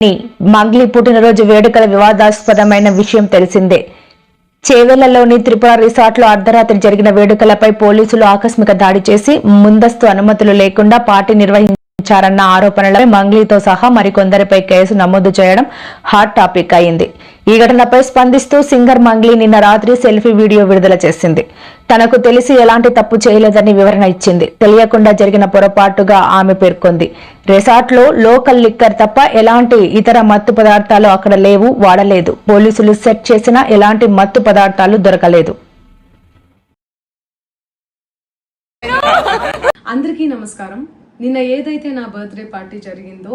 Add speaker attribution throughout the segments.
Speaker 1: ని మంగ్లీ పుట్టినరోజు వేడుకల వివాదాస్పదమైన విషయం తెలిసిందే. చేవెళ్ళలోని త్రిపుర రిసార్ట్లో అర్ధరాత్రి జరిగిన వేడుకలపై పోలీసులు ఆకస్మిక దాడి చేసి ముందస్తు అనుమతులు లేకుండా పార్టీ నిర్వహించారన్న ఆరోపణలపై మంగ్లీతో సహా మరికొందరిపై కేసు నమోదు చేయడం హాట్ టాపిక్ అయింది. ఈ ఘటనపై స్పందిస్తూ సింగర్ మంగ్లీ నిన్న రాత్రి సెల్ఫీ వీడియో విడుదల చేసింది. తనకు తెలిసి ఎలాంటి తప్పు చేయలేదని వివరణ ఇచ్చింది. తెలియకుండా జరిగిన పొరపాటుగా ఆమె పేర్కొంది. రిసార్ట్లో లోకల్ లిక్కర్ తప్ప ఎలాంటి ఇతర మత్తు పదార్థాలు అక్కడ లేవు వాడలేదు. పోలీసులు సెట్ చేసిన ఎలాంటి మత్తు పదార్థాలు దొరకలేదు.
Speaker 2: అందరికీ నమస్కారం. నిన్న ఏదైతే నా బర్త్డే పార్టీ జరిగిందో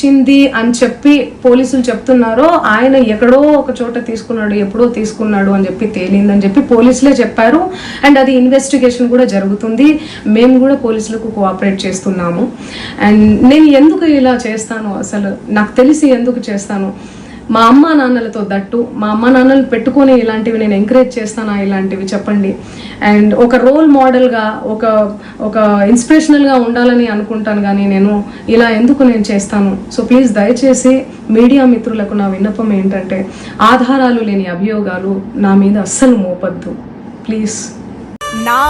Speaker 2: వచ్చింది అని చెప్పి పోలీసులు చెప్తున్నారో ఆయన ఎక్కడో ఒక చోట తీసుకున్నాడు ఎప్పుడో తీసుకున్నాడు అని చెప్పి తేలిందని చెప్పి పోలీసులే చెప్పారు. అండ్ అది ఇన్వెస్టిగేషన్ కూడా జరుగుతుంది. మేము కూడా పోలీసులకు కోఆపరేట్ చేస్తున్నాము. అండ్ నేను ఎందుకు ఇలా చేస్తాను అసలు? నాకు తెలిసి ఎందుకు చేస్తాను? మా అమ్మ నాన్నలతో దట్టు మా అమ్మ నాన్నలు పెట్టుకొని ఇలాంటివి నేను ఎంకరేజ్ చేస్తానా ఇలాంటివి చెప్పండి. అండ్ ఒక రోల్ మోడల్గా ఒక ఒక ఇన్స్పిరేషనల్గా ఉండాలని అనుకుంటాను కానీ నేను ఇలా ఎందుకు నేను చేస్తాను? సో ప్లీజ్ దయచేసి మీడియా మిత్రులకు నా విన్నపం ఏంటంటే ఆధారాలు లేని అభియోగాలు నా మీద అస్సలు మోపద్దు. ప్లీజ్
Speaker 3: నా